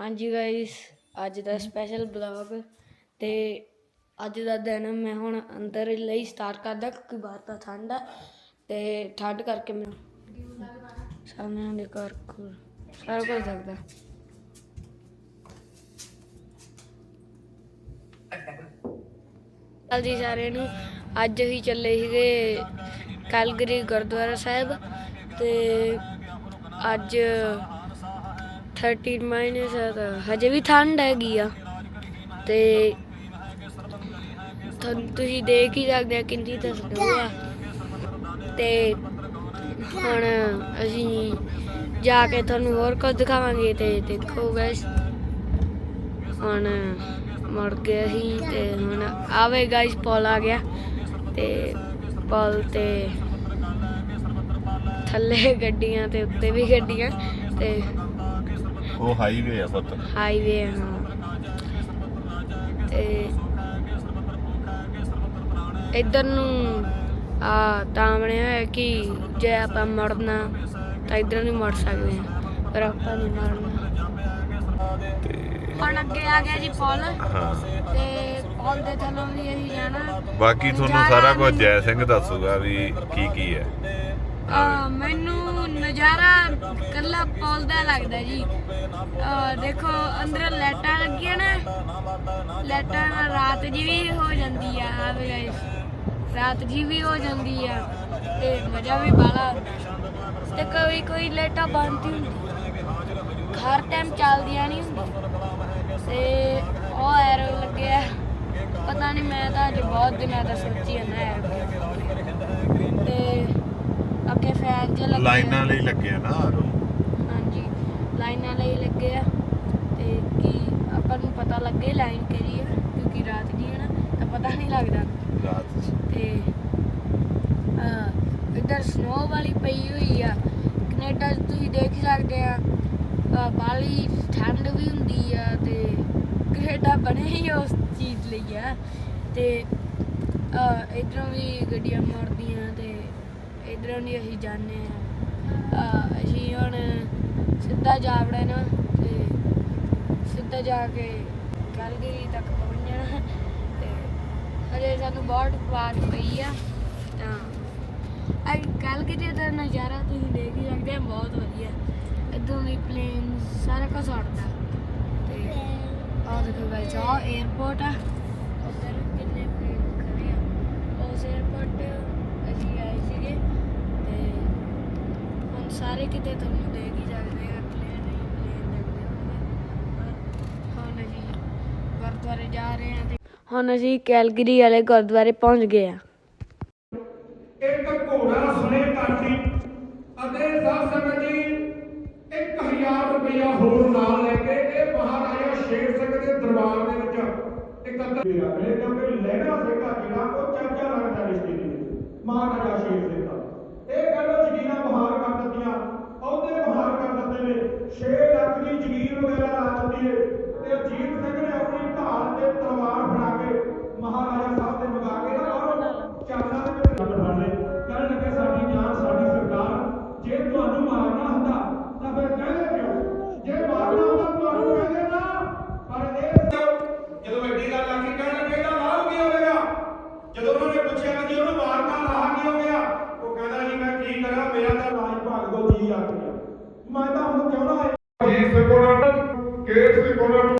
ਹਾਂਜੀ ਗਾਇਸ ਅੱਜ ਦਾ special blog ਤੇ ਅੱਜ ਦਾ ਦਿਨ ਮੈਂ ਹੁਣ ਅੰਦਰ ਲਈ ਸਟਾਰਟ ਕਰਦਾ ਕਿਉਂਕਿ ਬਾਹਰ ਤਾਂ ਠੰਡ ਆ ਤੇ ਠੰਡ ਕਰਕੇ ਮੈਂ ਸਾਹਮਣੇ ਦੇ ਘਰ ਕੋਲ ਸਾਰਾ ਕੁਝ ਸਕਦਾ ਜੀ ਸਾਰਿਆਂ ਨੂੰ ਅੱਜ ਹੀ ਚੱਲੇ ਸੀਗੇ ਕਲਗਰੀ ਗੁਰਦੁਆਰਾ ਸਾਹਿਬ ਤੇ ਅੱਜ 13 ਮਾਈਨਸ ਹਜੇ ਵੀ ਠੰਡ ਹੈਗੀ ਆ। ਤੇ ਤੁਹਾਨੂੰ ਤੁਸੀਂ ਦੇਖ ਹੀ ਸਕਦੇ ਆ ਕਿੰਨੀ ਤਾਂ ਆ। ਤੇ ਹੁਣ ਅਸੀਂ ਜਾ ਕੇ ਤੁਹਾਨੂੰ ਹੋਰ ਕੁਝ ਦਿਖਾਵਾਂਗੇ ਤੇ ਦੇਖੋ ਗਾਇਸ ਹੁਣ ਮੁੜ ਗਏ ਅਸੀਂ ਤੇ ਹੁਣ ਆਵੇ ਗਾਇਸ ਪੁਲ ਆ ਗਿਆ। ਤੇ ਪੁਲ ਤੇ ਥੱਲੇ ਗੱਡੀਆਂ ਤੇ ਉੱਤੇ ਵੀ ਗੱਡੀਆਂ ਤੇ ਉਹ ਹਾਈਵੇ ਆ ਪੁੱਤ ਹਾਈਵੇ ਹਾਂ। ਤੇ ਇੱਧਰ ਨੂੰ ਆ ਤਾਂ ਬਣਿਆ ਹੋਇਆ ਕਿ ਜੇ ਆਪਾਂ ਮੁੜਨਾ ਤਾਂ ਇੱਧਰ ਨੂੰ ਮੁੜ ਸਕਦੇ ਹਾਂ ਪਰ ਆਪਾਂ ਨਹੀਂ ਮੁੜਨਾ ਤੇ ਹੁਣ ਅੱਗੇ ਆ ਗਿਆ ਜੀ ਪੁਲ। ਹਾਂ। ਤੇ ਪੁਲ ਦੇ ਥੱਲੋਂ ਵੀ ਅਸੀਂ ਜਾਣਾ। ਬਾਕੀ ਤੁਹਾਨੂੰ ਸਾਰਾ ਕੁਝ ਜੈ ਸਿੰਘ ਦੱਸੂਗਾ ਵੀ ਕੀ ਕੀ ਹੈ। ਆ ਮੈਨੂੰ ਨਜ਼ਾਰਾ ਕੱਲਾ ਪੁਲ ਦਾ ਲੱਗਦਾ ਜੀ। ਆ ਦੇਖੋ ਅੰਦਰ ਲਾਈਟਾਂ ਲੱਗੀਆਂ ਨੇ ਲਾਈਟਾਂ ਨਾਲ ਰਾਤ ਜੀ ਵੀ ਹੋ ਜਾਂਦੀ ਆ ਆ ਵੀ guys, ਰਾਤ ਜੀ ਵੀ ਹੋ ਜਾਂਦੀ ਆ ਤੇ ਮਜ਼ਾ ਵੀ ਬਾਲਾ ਆਉਂਦਾ ਤੇ ਕੋਈ ਕੋਈ ਲਾਈਟਾਂ ਬੰਦ ਹੀ ਹੁੰਦੀ। ਹਰ ਟਾਈਮ ਚੱਲਦੀਆਂ ਨਹੀਂ ਹੁੰਦੀਆਂ। ਤੇ ਉਹ ਐਰੋ ਲੱਗਿਆ। ਪਤਾ ਨਹੀਂ ਮੈਂ ਤਾਂ ਅੱਜ ਬਹੁਤ ਦਿਨਾਂ ਦਾ ਸੋਚੀ ਜਾਂਦਾ ਐਰੋ ਤੇ ਅੱਗੇ ਫੈਨ ਜੇ ਲੱਗੇ ਲਾਈਨਾਂ ਲਈ ਲੱਗੇ ਆ ਨਾ ਆਰੋ। ਹਾਂਜੀ ਲਾਈਨਾਂ ਲਈ ਲੱਗੇ ਆ ਤੇ ਕੀ ਆਪਾਂ ਨੂੰ ਪਤਾ ਲੱਗੇ ਲਾਈਨ ਕਿਹੜੀ ਆ ਕਿਉਂਕਿ ਰਾਤ ਦੀ ਹੈ ਨਾ ਤਾਂ ਪਤਾ ਨਹੀਂ ਲੱਗਦਾ। ਰਾਤ ਤੇ ਅਹ, ਇੱਧਰ ਸਨੋ ਵਾਲੀ ਪਈ ਹੋਈ ਆ ਕੈਨੇਡਾ 'ਚ ਤੁਸੀਂ ਦੇਖ ਹੀ ਸਕਦੇ ਆ ਅਹ, ਬਾਲੀ ਠੰਡ ਵੀ ਹੁੰਦੀ ਆ ਤੇ ਕੈਨੇਡਾ ਬਣੇ ਹੀ ਉਸ ਚੀਜ਼ ਲਈ ਆ। ਤੇ ਅਹ, ਇੱਧਰੋਂ ਵੀ ਗੱਡੀਆਂ ਮੁੜਦੀਆਂ ਤੇ ਇੱਧਰੋਂ ਦੀ ਅਸੀਂ ਜਾਂਦੇ ਆ। ਅਸੀਂ ਹੁਣ ਸਿੱਧਾ ਜਾ ਵੜਨਾ ਤੇ ਸਿੱਧਾ ਜਾ ਕੇ ਕਲਗਰੀ ਤੱਕ ਪਹੁੰਚ ਜਾਣਾ ਤੇ ਅਜੇ ਸਾਨੂੰ ਬਹੁਤ ਵਾਰ ਪਈ ਆ, ਤਾਂ ਅੱਜ ਕਲਗਰੀ ਦਾ ਨਜ਼ਾਰਾ ਤੁਸੀਂ ਦੇਖ ਹੀ ਸਕਦੇ ਆ, ਬਹੁਤ ਵਧੀਆ। ਇਦੋਂ ਵੀ ਪਲੇਨ ਸਾਰਾ ਕੁਝ ਉੜਦਾ। ਤੇ ਆਹ ਦੇਖੋ ਗਾਇਸ ਆ 에어ਪੋਰਟ ਆ। ਉਧਰ ਕਿੰਨੇ ਪਲੇਨ ਖੜੇ ਆ। ਉਸ 에어ਪੋਰਟ ਤੇ ਅਸੀਂ ਆਏ ਸੀਗੇ। ਸਾਰੇ ਕਿਤੇ ਤੁਹਾਨੂੰ ਦੇਖ ਹੀ ਸਕਦੇ ਆ ਪਲੇਨ ਹੀ ਪਲੇਨ ਦੇਖਦੇ ਹੋਣਗੇ ਹੁਣ ਅਸੀਂ ਗੁਰਦੁਆਰੇ ਜਾ ਰਹੇ ਹਾਂ ਤੇ ਹੁਣ ਅਸੀਂ ਕੈਲਗਰੀ ਵਾਲੇ ਗੁਰਦੁਆਰੇ ਪਹੁੰਚ ਗਏ ਆ ਇੱਕ ਘੋੜਾ ਸੁਣੇ ਕਾਠੀ ਅਤੇ ਸਾਧ ਸੰਗਤ ਜੀ 1000 ਰੁਪਇਆ ਹੋਰ ਨਾਲ ਲੈ ਕੇ ਇਹ ਮਹਾਰਾਜਾ ਸ਼ੇਰ ਸਿੰਘ ਦੇ ਦਰਬਾਰ ਦੇ ਵਿੱਚ ਇਕੱਤਰ ਲਏ ਕਿਉਂਕਿ ਲਹਿਣਾ ਸਿੰਘਾ ਜਿਹੜਾ ਉਹ ਚਾਚਾ ਲੱਗਦਾ ਰਿਸ਼ਤੇ ਦੇ। ਮਹਾਰਾਜਾ ਸ਼ੇਰ ਸਿੰਘ। ਆ ਗਿਆ ਮੈਂ ਤਾਂ ਹੁਣ ਚਾਹੁੰਦਾ